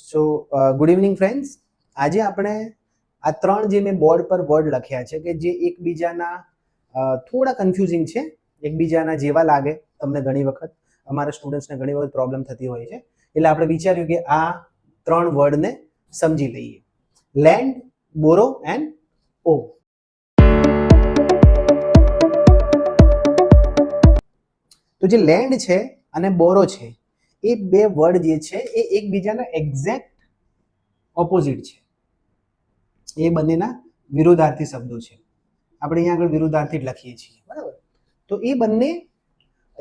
સો good evening friends આજે આપણે આ ત્રણ જે મેં બોર્ડ પર વર્ડ લખ્યા છે કે જે એકબીજાના થોડા કન્ફ્યુઝિંગ છે. એકબીજાના જેવા લાગે તમને ઘણી વખત. અમારા સ્ટુડન્ટ્સને ઘણી વખત પ્રોબ્લેમ થતી હોય છે. એટલે આપણે વિચાર્યું કે આ ત્રણ વર્ડને સમજી લઈએ. લેન્ડ બોરો એન્ડ ઓ તો જે લેન્ડ છે અને બોરો છે એ બે વર્ડ જે છે, એ એકબીજાના એક્ઝેક્ટ ઓપોઝિટ છે. એ બંનેના વિરોધાર્થી શબ્દો છે. આપણે અહીંયા આગળ વિરોધાર્થી જ લખીએ છીએ, બરાબર? તો એ બંને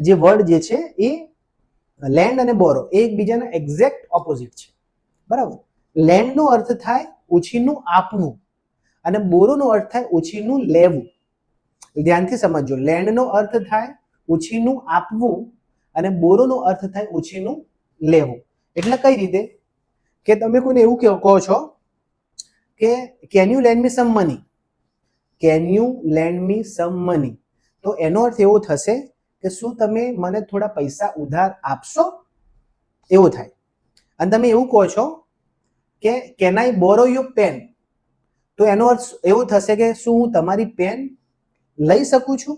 જે વર્ડ જે છે, એ લેન્ડ અને બોરો એ એકબીજાના એક્ઝેક્ટ ઓપોઝિટ છે. બરાબર? લેન્ડનો અર્થ થાય ઓછીનું આપવું અને બોરોનો અર્થ થાય ઓછીનું લેવું. ધ્યાનથી સમજજો. લેન્ડનો અર્થ થાય ઓછીનું આપવું અને બોરોનો અર્થ થાય ઉછીનું લેવું. એટલે કઈ રીતે? કે તમે કોઈને એવું કહો છો કે can you lend me some money can you lend me some money તો એનો અર્થ એવો થશે કે શું તમે મને થોડા પૈસા ઉધાર આપશો? એવું થાય. અને તમે એવું કહો છો કે can I borrow you pen તો એનો અર્થ એવું થશે કે શું હું તમારી પેન લઈ શકું છું?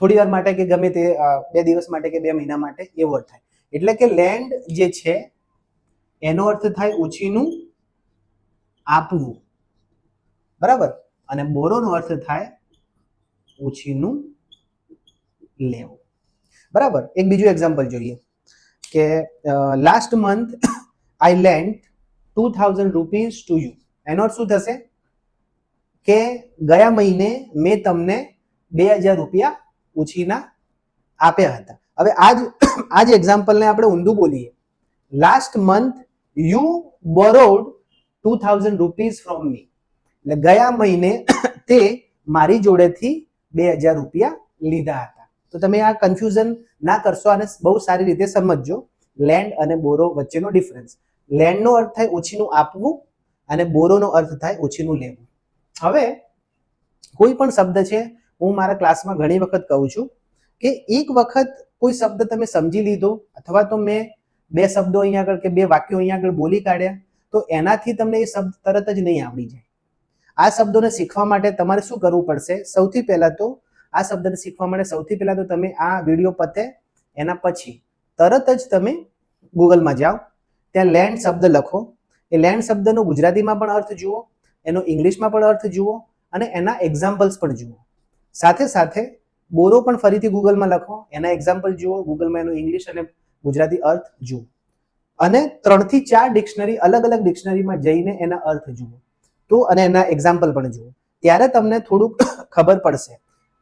થોડી વાર માટે કે ગમે તે બે દિવસ માટે કે બે મહિના માટે એવો અર્થ થાય. એટલે કે લેન્ડ જે છે, એનો અર્થ થાય ઉછીનું આપવું. બરાબર? અને બોરોનો અર્થ થાય ઉછીનું લેવું. બરાબર? એક બીજું એક્ઝામ્પલ જોઈએ. કે last month I lend two thousand rupees to you એનો અર્થ શું થશે? કે ગયા મહિને મેં તમને બે હજાર રૂપિયા ઉછીના આપ્યા હતા. હવે આજ આ જ એક્ઝામ્પલને આપણે ઊંધું બોલીએ. Last month you borrowed two thousand rupees from me એટલે ગયા મહિને તે મારી જોડેથી બે હજાર રૂપિયા લીધા હતા. તો તમે આ કન્ફ્યુઝન ના કરશો અને બહુ સારી રીતે સમજજો. લેન્ડ અને બોરો વચ્ચેનો ડિફરન્સ લેન્ડનો અર્થ થાય ઓછીનું આપવું અને બોરોનો અર્થ થાય ઓછીનું લેવું. હવે કોઈ પણ શબ્દ છે હું મારા ક્લાસમાં ઘણી વખત કહું છું કે એક વખત કોઈ શબ્દ તમે સમજી લીધો અથવા તો મેં બે શબ્દો અહીંયા આગળ કે બે વાક્યો અહીંયા આગળ બોલી કાઢ્યા, તો એનાથી તમને એ શબ્દ તરત જ નહીં આવડી જાય. આ શબ્દોને શીખવા માટે તમારે શું કરવું પડશે? સૌથી પહેલા તો આ શબ્દને શીખવા માટે સૌથી પહેલા તો તમે આ વીડિયો પતે, એના પછી તરત જ તમે ગૂગલમાં જાઓ, ત્યાં લેન્ડ શબ્દ લખો. એ લેન્ડ શબ્દનો ગુજરાતીમાં પણ અર્થ જુઓ, એનો ઇંગ્લિશમાં પણ અર્થ જુઓ અને એના એક્ઝામ્પલ્સ પણ જુઓ. સાથે સાથે બોરો પણ ફરીથી ગૂગલમાં લખો. એના એક્ઝામ્પલ જુઓ. ગૂગલમાં એનો ઇંગ્લિશ અને ગુજરાતી અર્થ જુઓ. અને ત્રણથી ચાર ડિક્શનરી અલગ અલગ ડિક્શનરીમાં જઈને એના અર્થ જુઓ. તો અને એના એક્ઝામ્પલ પણ જુઓ. ત્યારે તમને થોડુંક ખબર પડશે.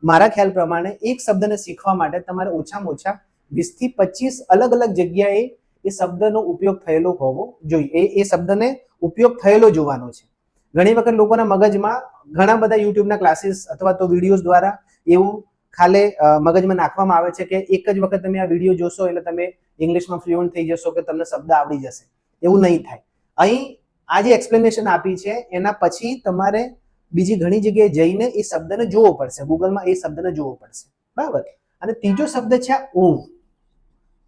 મારા ખ્યાલ પ્રમાણે એક શબ્દને શીખવા માટે તમારે ઓછામાં ઓછા વીસથી પચીસ અલગ અલગ જગ્યાએ એ શબ્દનો ઉપયોગ થયેલો હોવો જોઈએ. એ એ શબ્દને ઉપયોગ થયેલો જોવાનો છે. ઘણી વખત લોકોના મગજમાં ઘણા બધા યુટ્યુબના ક્લાસીસ અથવા તો વિડીયોઝ દ્વારા એવું ખાલે મગજમાં નાખવામાં આવે છે કે એક જ વખત તમે આ વીડિયો જોશો એટલે તમે ઇંગ્લિશમાં ફ્લુઅન્ટ થઈ જશો કે તમને શબ્દ આવડી જશે. એવું નહીં થાય. અહીં આ જે એક્સપ્લેનેશન આપી છે, એના પછી તમારે બીજી ઘણી જગ્યાએ જઈને એ શબ્દને જોવો પડશે. ગૂગલમાં એ શબ્દને જોવો પડશે. બરાબર? અને ત્રીજો શબ્દ છે ઊંઘ.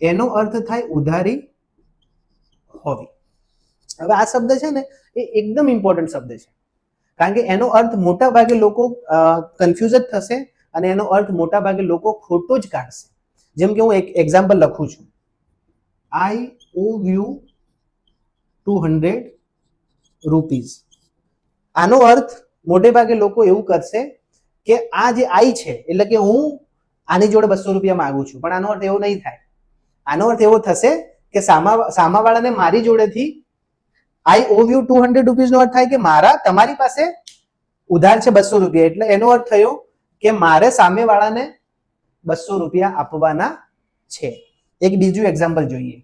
એનો અર્થ થાય ઉધારી હોવી. હવે આ શબ્દ છે ને, એ એકદમ ઇમ્પોર્ટન્ટ શબ્દ છે. કારણ કે એનો અર્થ મોટા ભાગે લોકો કન્ફ્યુઝ જ થશે અને એનો અર્થ મોટા ભાગે લોકો ખોટો જ કાઢશે. જેમ કે હું એક એક્ઝામ્પલ લખું છું. I owe you two hundred rupees આનો અર્થ મોટે ભાગે લોકો એવું કરશે કે આ જે આઈ છે, એટલે કે હું આની જોડે બસો રૂપિયા માંગુ છું. પણ આનો અર્થ એવો નહીં થાય. આનો અર્થ એવો થશે કે સામા, સામાવાળાને મારી જોડેથી I owe you two hundred રૂપીઝનો અર્થ થાય કે મારા, તમારી પાસે ઉધાર છે બસો રૂપિયા. એટલે એનો અર્થ થયો કે મારે સામેવાળાને બસો રૂપિયા આપવાના છે. એક બીજું એક્ઝામ્પલ જોઈએ.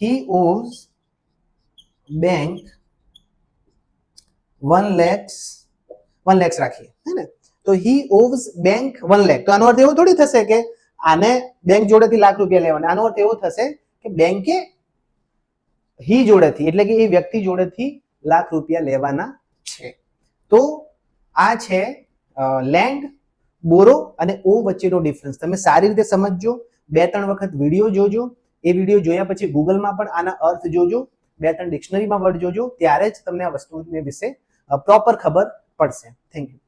He owes bank one lakhs one lakhs રાખીએ, હે ને? તો હી ઓવ્સ બેંક વન લેખ તો આનો અર્થ એવો થોડી થશે કે આને બેંક જોડેથી લાખ રૂપિયા લેવાના. આનો અર્થ એવો થશે કે બેંકે હી જોડેથી, એટલે કે એ વ્યક્તિ જોડેથી લાખ રૂપિયા લેવાના છે. તો આ છે લેન્ડ બોરો અને ઓ વચ્ચેનો ડિફરન્સ તમે સારી રીતે સમજજો. બે ત્રણ વખત વીડિયો જોજો. એ વીડિયો જોયા પછી ગૂગલમાં પણ આના અર્થ જોજો. બે ત્રણ ડિક્શનરીમાં વર્ડ જોજો. ત્યારે જ તમને આ વસ્તુ વિશે પ્રોપર ખબર પડશે. Thank you